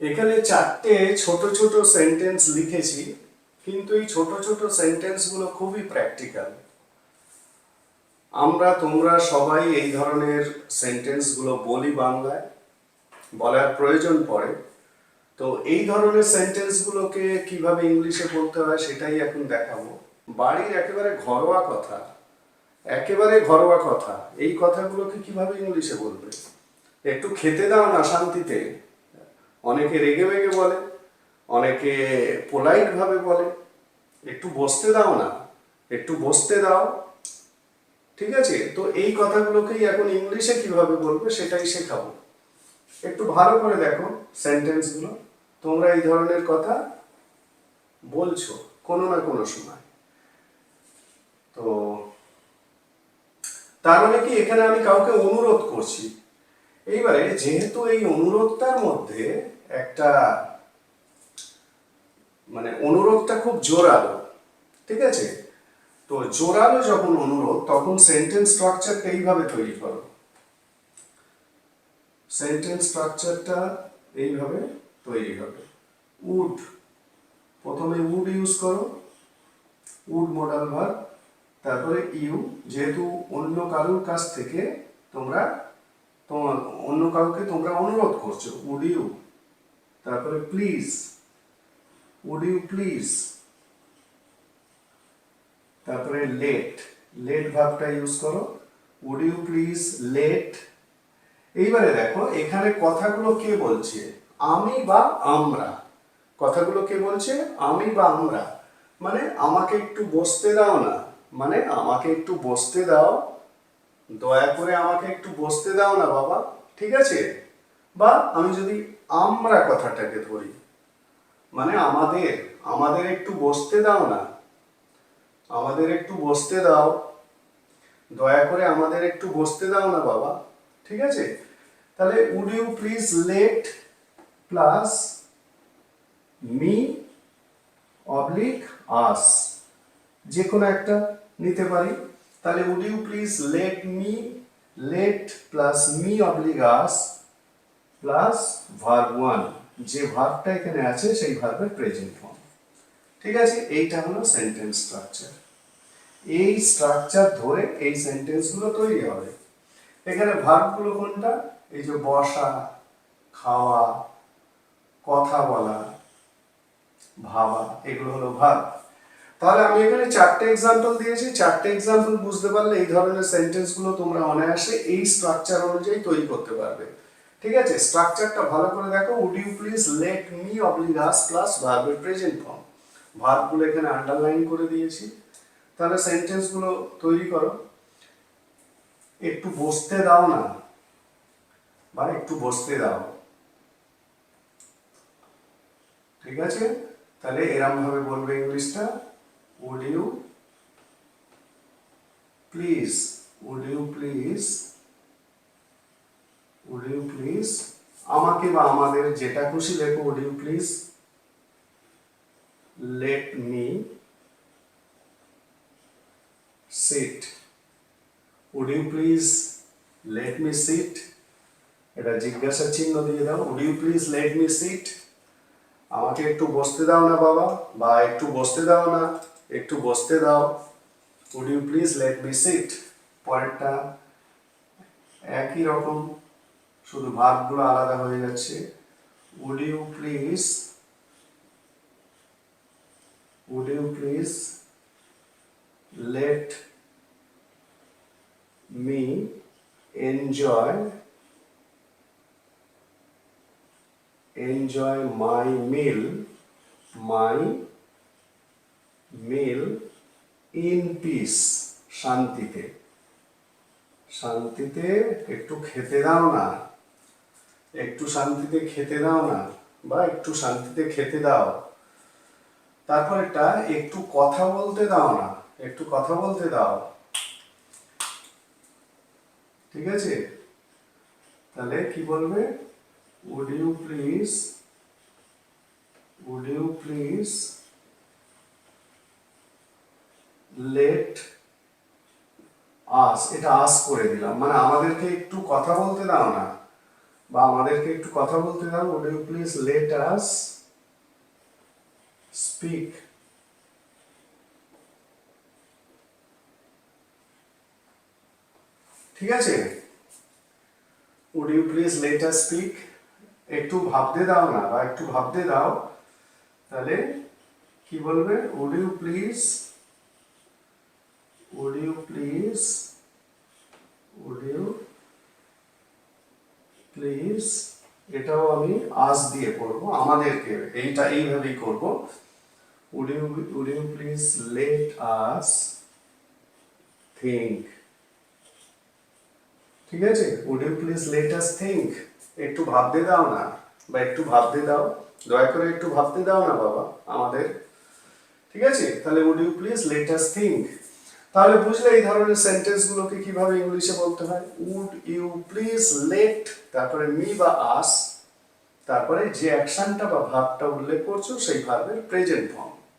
এখানে চারটে ছোট ছোট সেন্টেন্স লিখেছি, কিন্তু এই ছোট ছোট সেন্টেন্সগুলো খুবই প্র্যাকটিক্যাল আমরা, তোমরা সবাই এই ধরনের সেন্টেন্সগুলো বলি বাংলায়, বলার প্রয়োজন পড়ে। তো এই ধরনের সেন্টেন্সগুলোকে কীভাবে ইংলিশে বলতে হয় সেটাই এখন দেখাবো। বাড়ির একেবারে ঘরোয়া কথা, একেবারে ঘরোয়া কথা, এই কথাগুলোকে কীভাবে ইংলিশে বলবে? একটু খেতে দাও না শান্তিতে। অনেকে রেগে মেগে বলে, অনেকে পোলাইট ভাবে বলে, একটু বসতে দাও না, একটু বসতে দাও, ঠিক আছে? তো এই কথাগুলোকেই এখন ইংলিশে কীভাবে বলবে সেটাই শেখাবো। একটু ভালো করে দেখো সেন্টেন্সগুলো তোমরা এই ধরনের কথা বলছো কোনো না কোনো সময়। তো তার মানে কি, এখানে আমি কাউকে অনুরোধ করছি। এইবারে যেহেতু এই অনুরোধটার মধ্যে একটা মানে অনুরোধটা খুব জোরালো, ঠিক আছে? তো জোরালো যখন অনুরোধ, তখন সেন্টেন্স স্ট্রাকচারটা এইভাবে তৈরি করো। সেন্টেন্স স্ট্রাকচারটা এইভাবে তৈরি হবে। উড প্রথমে উড ইউজ করো। উড মডাল ভার তারপরে ইউ যেহেতু অন্য কারোর কাছ থেকে তোমরা, তোমার, অন্য কাউকে তোমরা অনুরোধ করছ উড ইউ তারপরে প্লিজ উড ইউ প্লিজ তারপরে লেট লেট ভাবটা ইউজ করো। উড ইউ প্লিজ লেট এইবারে দেখো, এখানে কথাগুলো কে বলছে? আমি বা আমরা। কথাগুলো কে বলছে? আমি বা আমরা। মানে আমাকে একটু বসতে দাও না। মানে আমাকে একটু বসতে দাও। দয়া করে আমাকে একটু বসতে দাও না বাবা। ঠিক আছে? বা আমি যদি আমরা কথাটাকে ধরি মানে আমাদের আমাদের একটু বসতে দাও না। আমাদের একটু বসতে দাও। দয়া করে আমাদের একটু বসতে দাও না বাবা, ঠিক আছে? তাহলে would you please let plus me oblique us যে কোনো একটা নিতে পারি। তাহলে would you please let me let plus me oblique us plus verb one যে ভার্বটা এখানে আছে, সেই ভার্বের প্রেজেন্ট ফর্ম ঠিক আছে? এইটা হলো সেন্টেন্স স্ট্রাকচার এই স্ট্রাকচার ধরে এই সেন্টেন্সগুলো তৈরি হবে। এখানে ভার্বগুলো কোনটা? এই যে বসা, খাওয়া, কথা বলা, ভাবা, এগুলো হলো ভাব তাহলে আমি এখানে চারটে এক্সাম্পল দিয়েছি। চারটে এক্সাম্পল বুঝতে পারলে এই ধরনের সেন্টেন্সগুলো তোমরা অনায়াসে এই স্ট্রাকচার অনুযায়ী তৈরি করতে পারবে। ঠিক আছে? স্ট্রাকচারটা ভালো করে দেখো। Would you please let me oblique us plus ভার্বের প্রেজেন্ট ফর্ম ভার্বগুলো এখানে আন্ডারলাইন করে দিয়েছি। তাহলে সেন্টেন্সগুলো তৈরি করো। একটু বসতে দাও না। বা একটু বসতে দাও। ঠিক আছে? তাহলে এরম ভাবে বলবে ইংলিশটা। Would you please would you please would you please আমাকে বা আমাদের যেটা খুশি লেখো would you please let me sit would you please let me sit এটা জিজ্ঞাসা চিহ্ন দিয়ে দাও। Would you please let me sit আমাকে একটু বসতে দাও না বাবা, বা একটু বসতে দাও না, একটু বসতে দাও। Would you please let me sit পরেরটা একই রকম। শুধু ভাবগুলো আলাদা হয়ে যাচ্ছে would you please would you please let me enjoy enjoy my meal my meal in peace, শান্তিতে। শান্তিতে একটু খেতে দাও না। একটু শান্তিতে খেতে দাও না, বা একটু শান্তিতে খেতে দাও। তারপর একটা একটু কথা বলতে দাও না, একটু কথা বলতে দাও। ঠিক আছে? তাহলে কি বলবে? Would you please, would you please let us, এটা আস করে দিলাম। মানে আমাদেরকে একটু কথা বলতে দাও না। বা আমাদেরকে একটু কথা বলতে দাও would you please let us speak ঠিক আছে? Would you please let us speak একটু ভাবতে দাও না, বা একটু ভাবতে দাও। তাহলে কি বলবে? Would you please would you please would you please এটাও আমি আজ দিয়ে করব, আমাদেরকে এইটা এইভাবেই করব। Would you would you please let us think ঠিক আছে? Would you please let us think একটু ভাবতে দাও না, বা একটু ভাবতে দাও। দয়া করে একটু ভাবতে দাও না বাবা, আমাদের। ঠিক আছে? তাহলে would you please let us think তাহলে বুঝলে এই ধরনের সেন্টেন্স গুলোকে কীভাবে ইংলিশে বলতে হয়? উড ইউ প্লিজ লেট তারপরে মি বা আস তারপরে যে অ্যাকশনটা বা ভাবটা উল্লেখ করছ, সেই ভাবের প্রেজেন্ট ফর্ম